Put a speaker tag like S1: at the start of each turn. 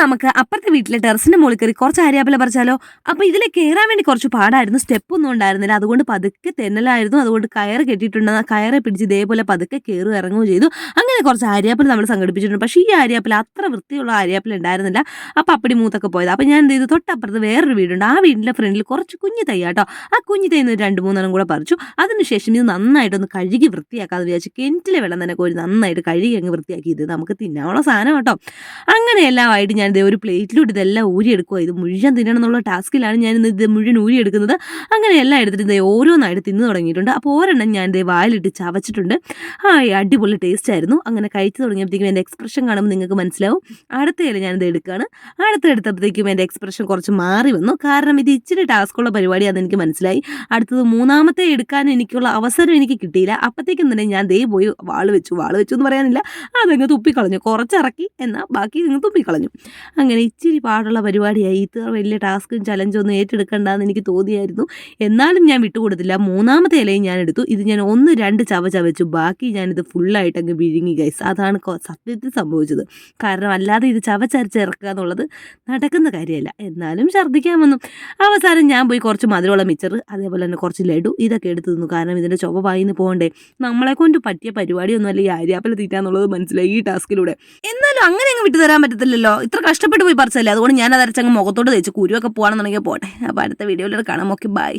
S1: നമുക്ക് അപ്പുറത്തെ വീട്ടിലെ ടെറസിന്റെ മുകളിൽ കയറി കുറച്ച് അരിയാപ്പില പറിച്ചാലോ? അപ്പൊ ഇതിൽ കയറാൻ വേണ്ടി കുറച്ച് പാടായിരുന്നു. സ്റ്റെപ്പ് ഒന്നും ഉണ്ടായിരുന്നില്ല. അതുകൊണ്ട് പതുക്കെ തെന്നലായിരുന്നു. അതുകൊണ്ട് കയറ് കെട്ടിയിട്ടുണ്ടെന്ന് കയറെ പിടിച്ച് ഇതേപോലെ പതുക്കെ കയറും ഇറങ്ങുകയും ചെയ്തു. അങ്ങനെ കുറച്ച് ആര്യാപ്പിൽ നമ്മൾ സംഘടിപ്പിച്ചിട്ടുണ്ട്. പക്ഷേ ഈ ആര്യാപ്പിൽ അത്ര വൃത്തിയുള്ള ആര്യാപ്പിൽ ഉണ്ടായിരുന്നില്ല. അപ്പം അപ്പടി മൂത്തൊക്കെ പോയത്. അപ്പോൾ ഞാൻ എന്ത് ചെയ്തു? തൊട്ടപ്പുറത്ത് വേറൊരു വീടുണ്ട്. ആ വീടിന്റെ ഫ്രണ്ടിൽ കുറച്ച് കുഞ്ഞു തൈ കേട്ടോ ആ കുഞ്ഞു ഒരു രണ്ട് മൂന്നെണ്ണം കൂടെ പറിച്ചു. അതിനുശേഷം ഇത് നന്നായിട്ടൊന്ന് കഴുകി വൃത്തിയാക്കാമെന്ന് വിചാരിച്ചു കിണറ്റിലെ വെള്ളം തന്നെ കോരി നന്നായിട്ട് കഴുകി അങ്ങ് വൃത്തിയാക്കി. ഇത് നമുക്ക് തിന്നാനുള്ള സാധനം കേട്ടോ. അങ്ങനെ എല്ലാമായിട്ട് ഞാൻ ദേ ഒരു പ്ലേറ്റിലോട്ട് ഇതെല്ലാം ഊരിയെടുക്കുക ഇത് മുഴുവൻ തിന്നണം എന്നുള്ള ടാസ്കിലാണ് ഞാൻ ഇന്ന് ഇത് മുഴുവൻ ഊരിയെടുക്കുന്നത്. അങ്ങനെ എല്ലാം എടുത്തിട്ട് ദേ ഓരോന്നായിട്ട് തിന്നു തുടങ്ങിയിട്ടുണ്ട്. അപ്പോൾ ഒരെണ്ണം ഞാൻ ദേ വായിലിട്ട് ചവച്ചിട്ടുണ്ട്. ആ അടിപൊളി ടേസ്റ്റ് ആയിരുന്നു. അങ്ങനെ കഴിച്ചു തുടങ്ങിയപ്പോഴത്തേക്കും എന്റെ എക്സ്പ്രഷൻ കാണുമ്പോൾ നിങ്ങൾക്ക് മനസ്സിലാവും. അടുത്ത ഇല ഞാനിത് എടുക്കുകയാണ്. അടുത്ത എടുത്തപ്പോഴത്തേക്കും എന്റെ എക്സ്പ്രഷൻ കുറച്ച് മാറി വന്നു. കാരണം ഇത് ഇച്ചിരി ടാസ്കുള്ള പരിപാടിയാണെന്ന് എനിക്ക് മനസ്സിലായി. അടുത്തത് മൂന്നാമത്തെ എടുക്കാൻ എനിക്കുള്ള അവസരം എനിക്ക് കിട്ടിയില്ല. അപ്പോഴത്തേക്കും തന്നെ ഞാൻ ദേ പോയി വാൾ വെച്ചു. വാൾ വെച്ചു എന്ന് പറയാനില്ല. അതങ്ങ് തുപ്പിക്കളഞ്ഞു. കുറച്ചിറക്കി എന്നാൽ ബാക്കി അങ്ങ് തുപ്പിക്കളഞ്ഞു. അങ്ങനെ ഇച്ചിരി പാടുള്ള പരിപാടിയായി. ഇത്ര വലിയ ടാസ്കും ചലഞ്ചും ഒന്നും ഏറ്റെടുക്കണ്ടെന്ന് എനിക്ക് തോന്നിയായിരുന്നു. എന്നാലും ഞാൻ വിട്ടുകൊടുത്തില്ല. മൂന്നാമത്തെ ഇലയും ഞാൻ എടുത്തു. ഇത് ഞാൻ ഒന്ന് രണ്ട് ചവ ചവച്ചു. ബാക്കി ഞാനിത് ഫുള്ളായിട്ട് അങ്ങ് വിഴുങ്ങി. ഗൈസ് അതാണ് സത്യത്തിൽ സംഭവിച്ചത്. കാരണം അല്ലാതെ ഇത് ചവച്ചരച്ചിറക്കുക എന്നുള്ളത് നടക്കുന്ന കാര്യമല്ല. എന്നാലും ഛർദ്ദിക്കാൻ വന്നു അവസാനം ഞാൻ പോയി കുറച്ച് മധുരമുള്ള മിച്ചർ അതേപോലെ തന്നെ കുറച്ച് ലഡു ഇതൊക്കെ എടുത്തു തന്നു. കാരണം ഇതിന്റെ ചുവ വായിന്ന് പോകണ്ടേ. നമ്മളെ കൊണ്ട് പറ്റിയ പരിപാടിയൊന്നും അല്ല ഈ അരിയാപ്പല തീറ്റാന്നുള്ളത് മനസ്സിലായി ഈ ടാസ്കിലൂടെ എന്നാലും അങ്ങനെ അങ്ങ് വിട്ടു തരാൻ പറ്റത്തില്ലല്ലോ. ഇത്ര കഷ്ടപ്പെട്ട് പോയി പറിച്ചല്ലേ അതുകൊണ്ട് ഞാൻ അത് അരച്ചങ്ങ് മുഖത്തോട്ട് തേച്ച് കുരുവൊക്കെ പോകണമെന്നുണ്ടെങ്കിൽ പോട്ടെ. അപ്പോൾ അടുത്ത വീഡിയോയിലൂടെ കാണാം. Okay bye